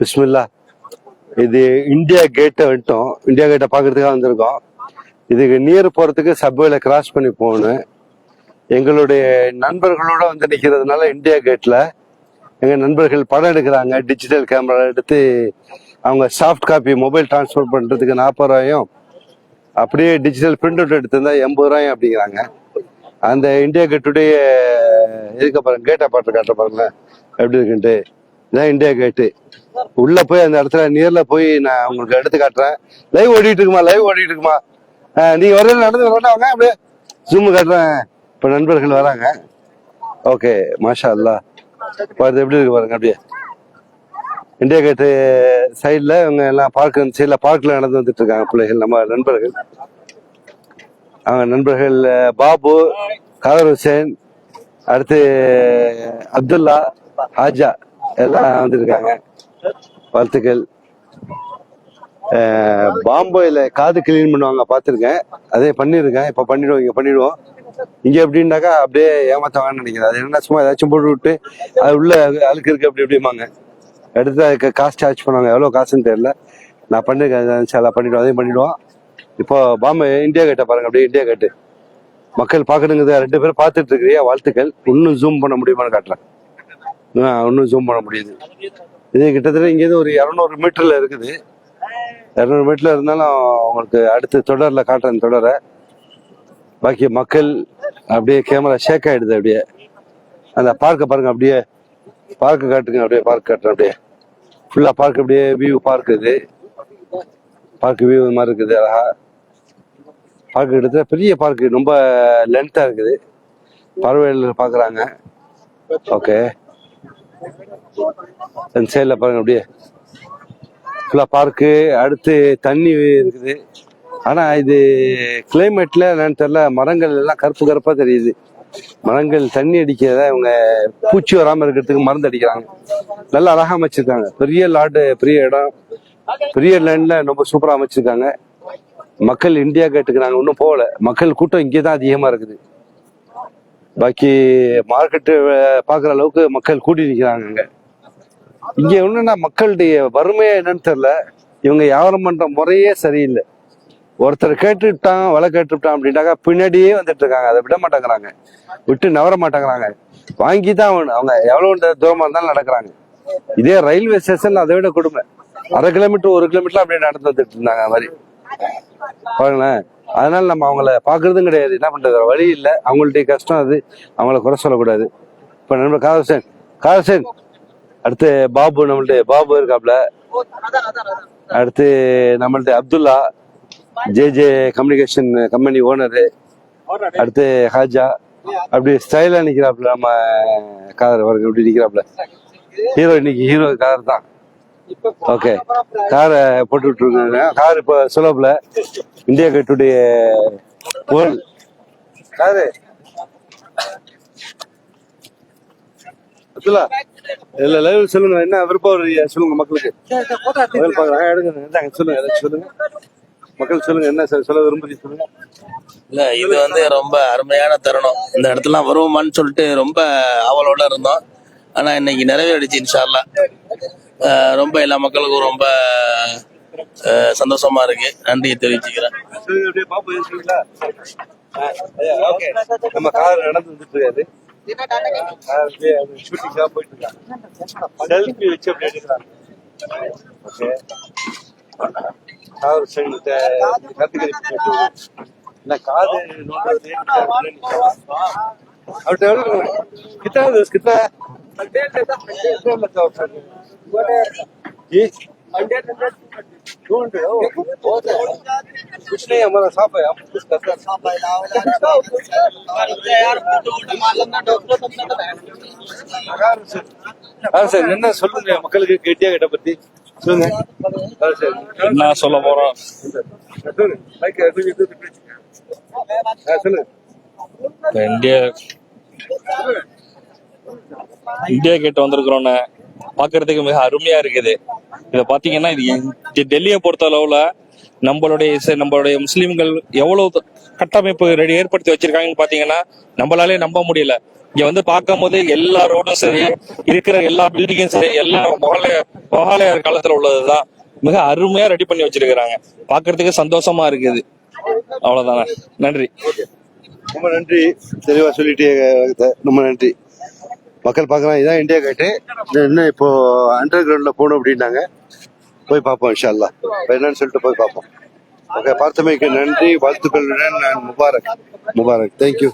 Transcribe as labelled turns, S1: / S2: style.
S1: பிஸ்மில்லா இது இந்தியா கேட்டை வந்துட்டோம் இந்தியா கேட்டை பார்க்கறதுக்காக வந்திருக்கோம். இதுக்கு நியர் போகிறதுக்கு சப்வேல கிராஸ் பண்ணி போகணும். எங்களுடைய நண்பர்களோட வந்து நிற்கிறதுனால இந்தியா கேட்டில் எங்கள் நண்பர்கள் படம் எடுக்கிறாங்க. டிஜிட்டல் கேமரா எடுத்து அவங்க சாஃப்ட் காப்பி மொபைல் டிரான்ஸ்ஃபர் பண்ணுறதுக்கு நாற்பது ரூபாயும் அப்படியே டிஜிட்டல் பிரிண்ட் அவுட் எடுத்திருந்தா எண்பது ரூபாயும் அப்படிங்கிறாங்க. அந்த இந்தியா கேட்டுடைய இதுக்கு பாருங்க கேட்டை பாட்டு காட்ட பாருங்களேன். எப்படி இருக்குன்ட்டு. இதான் இந்தியா கேட்டு உள்ள போய் அந்த இடத்துல நேர்ல போய் நான் உங்களுக்கு எடுத்து காட்டுறேன். லைவ் ஓடிட்டு இருக்குமா? லைவ் ஓடிட்டு இருக்குமா? ஆஹ் நீங்க வரது நடந்து வரவாங்க அப்படியே ஜூம் காட்டுறேன். இப்ப நண்பர்கள் வராங்க. ஓகே மாஷா அல்லா பாருது எப்படி இருக்கு பாருங்க அப்படியே. இந்தியா கேட்டு சைடில் இவங்க எல்லாம் பார்க் சைடில் பார்க்கில் நடந்து வந்துட்டு இருக்காங்க பிள்ளைகள் நம்ம நண்பர்கள். அவங்க நண்பர்கள் பாபு காதர் ஹுசேன் அடுத்து அப்துல்லா ஹாஜா எல்லாம் வந்துருக்காங்க வாழ்த்துக்கள். அஹ், பாம்பேல காது கிளீன் பண்ணுவாங்க பார்த்துருக்கேன். அதே பண்ணியிருக்கேன். இப்போ பண்ணிடுவோம் இங்கே பண்ணிடுவோம். இங்கே எப்படின்னாக்கா அப்படியே ஏமாத்தவாங்கன்னு நினைக்கிறேன். அது என்ன சும்மா ஏதாச்சும் போட்டு விட்டு அது உள்ள அழுக்கு இருக்கு அப்படி இப்படிம்பாங்க. எடுத்து அதுக்கு காசு சார்ஜ் பண்ணுவாங்க. எவ்வளோ காசுன்னு தெரியல. நான் பண்ணியிருக்கேன் சில பண்ணிவிடுவோம் அதையும் பண்ணிடுவோம். இப்போ பாம்பே இந்தியா கேட்டை பாருங்க அப்படியே இந்தியா கேட்டு மக்கள் பார்க்கணுங்கிறத ரெண்டு பேரும் பார்த்துட்டு இருக்கிறியா வாழ்த்துக்கள். இன்னும் ஜூம் பண்ண முடியுமான்னு காட்டுறேன் ஆ, இன்னும் ஜூம் பண்ண முடியுது. இது கிட்டத்தட்ட இங்கேருந்து ஒரு இரநூறு மீட்டரில் இருக்குது. இரநூறு மீட்டரில் இருந்தாலும் உங்களுக்கு அடுத்த தொடரில் காட்டுறேன் தொடரை. பாக்கி மக்கள் அப்படியே கேமரா ஷேக் ஆகிடுது அப்படியே. அந்த பார்க்க பாருங்க அப்படியே. பார்க்கு காட்டுங்க அப்படியே பார்க் காட்டுறேன் அப்படியே. ஃபுல்லாக பார்க் அப்படியே வியூ பார்க் இது. பார்க் வியூ மாதிரி இருக்குது அழகா. பார்க் கிட்டத்தட்ட பெரிய பார்க் ரொம்ப லென்த்தாக இருக்குது. பறவைகள் பார்க்குறாங்க. ஓகே அந்த சைடில் பாருங்க அப்படியே. ஃபுல்லாக பார்க்கு அடுத்து தண்ணி இருக்குது. ஆனால் இது கிளைமேட்டில் என்னன்னு தெரில மரங்கள் எல்லாம் கருப்பு கருப்பாக தெரியுது. மரங்கள் தண்ணி அடிக்கிறத இவங்க பூச்சி வராமல் இருக்கிறதுக்கு மருந்து அடிக்கிறாங்க. நல்லா அழகாக அமைச்சிருக்காங்க. பெரிய லாடு பெரிய இடம். பெரிய லேண்டில் ரொம்ப சூப்பராக அமைச்சிருக்காங்க. மக்கள் இந்தியா கேட்டுக்கு நாங்கள் இன்னும் போகல. மக்கள் கூட்டம் இங்கே தான் அதிகமாக இருக்குது. பாக்கி மார்க்கெட்டு பார்க்குற அளவுக்கு மக்கள் கூட்டி நிற்கிறாங்க இங்கே இங்கே ஒன்றுன்னா மக்களுடைய வறுமையாக என்னன்னு தெரில இவங்க வியாபாரம் பண்ணுற முறையே சரியில்லை. ஒருத்தர் கேட்டுட்டான் விலை கேட்டுவிட்டான் அப்படின்னாக்கா பின்னாடியே வந்துட்டு இருக்காங்க அதை விட மாட்டேங்கிறாங்க. விட்டு நவர மாட்டேங்கிறாங்க. வாங்கி தான் ஆகணும். அவங்க எவ்வளோ தூரமாக இருந்தாலும் நடக்கிறாங்க. இதே ரயில்வே ஸ்டேஷன் அதை விட கொடுமை. அரை கிலோமீட்டர் ஒரு கிலோமீட்டர் அப்படியே நடந்து வந்துட்டு இருந்தாங்க அது மாதிரி. பாருங்களேன். அதனால நம்ம அவங்கள பாக்குறதும் கிடையாது. என்ன பண்றது? வழி இல்லை. அவங்கள்ட்ட கஷ்டம் அது. அவங்கள குறை சொல்லக்கூடாது. இப்ப நண்பர் காதசன் காதசன் அடுத்து பாபு நம்மள்ட்ட பாபு இருக்காப்ல. அடுத்து நம்மள்ட்ட Abdullah J J communication company owner அடுத்து ஹாஜா. அப்படி ஸ்டைலா நிக்கிறாப்ல நம்ம காதர். அவருக்கு இப்படி நிக்கிறாப்ல. ஹீரோ இன்னைக்கு ஹீரோ காதர் தான் ஓகே காரை போட்டு விட்டுருக்காங்க. கார் இப்போ சுலப்ல இந்தியா கேட்டுடைய புகழ் காரு அப்துல்லா? இல்ல லைவ் சொல்லுங்க. என்ன விருப்பம் சொல்லுங்க மக்களுக்கு. பாக்குறாங்க எடுங்க சொல்லுங்க சொல்லுங்க. மக்கள் சொல்லுங்க என்ன சொல்ல சொல்ல விரும்புறீங்க சொல்லுங்க.
S2: இல்ல இது வந்து ரொம்ப அருமையான தருணம். இந்த இடத்துல வருவோமான்னு சொல்லிட்டு ரொம்ப ஆவலோட இருந்தோம். ஆனா இன்னைக்கு நிறைவேறிடுச்சு இன்ஷால்லா ரொம்ப எல்லா மக்களுக்கும் ரொம்ப அஹ் சந்தோஷமா இருக்கு நன்றியை தெரிவிச்சுக்கிறேன்
S1: சொல்லுங்க அப்படியே பாப்போம் எதுவும் சொல்லுங்களா ஓகே நம்ம கார் நடந்து வந்துட்டு இருக்காது கார் அப்படியே ஷூட்டிங்காக போயிட்டு இருக்காங்க செல்ஃபி வச்சு அப்படியே எடுக்கிறாங்க ஓகே கார் சைடு கத்துக்கிறீங்க என்ன காது நோண்டுறது அவர்கிட்ட எவ்வளோ கிட்ட கிட்ட जी टू हंड्रेड कुछ नहीं हमारा साफ है हम कुछ करते हैं ஆ சார் என்ன சொல்லுங்க மக்களுக்கு கெட்டியா கிட்ட பத்தி சொல்லுங்க ஆ சார்
S3: என்ன சொல்ல போறோம்
S1: சொல்லுங்க மைக் கொஞ்சம் தூக்கி பிடிச்சுங்க. ஆ சொல்லுங்க
S3: இப்ப இந்தியா இந்தியா கேட் வந்திருக்கிறோன்னு பாக்குறதுக்கு மிக அருமையா இருக்குது. இத பாத்தீங்கன்னா இது டெல்லியை பொறுத்த அளவுல நம்மளுடைய இசை- நம்மளுடைய முஸ்லிம்கள் எவ்வளவு கட்டமைப்பு ரெடி ஏற்படுத்தி வச்சிருக்காங்கன்னு பாத்தீங்கன்னா நம்மளாலே நம்ப முடியல. இங்க வந்து பார்க்கும் போது எல்லா ரோடும் சரி இருக்கிற எல்லா பில்டிங்கும் சரி எல்லா மொகலாய மொகாலயர் காலத்துல உள்ளதுதான். மிக அருமையா ரெடி பண்ணி வச்சிருக்கிறாங்க. பாக்குறதுக்கு சந்தோஷமா இருக்குது. அவ்வளவுதானே. நன்றி.
S1: ரொம்ப நன்றி. தெளிவா சொல்லிட்டு ரொம்ப நன்றி. மக்கள் பார்க்கலாம் இதான் இந்தியா கேட்டு இன்னும் இப்போ அண்டர் கிரவுண்ட்ல போகணும் அப்படின்னாங்க. போய் பார்ப்போம் இன்ஷா அல்லாஹ் என்னன்னு சொல்லிட்டு போய் பார்ப்போம். ஓகே பார்த்தமைக்கு நன்றி வாழ்த்துக்களுடன் நான் முபாரக். Mubarak thank you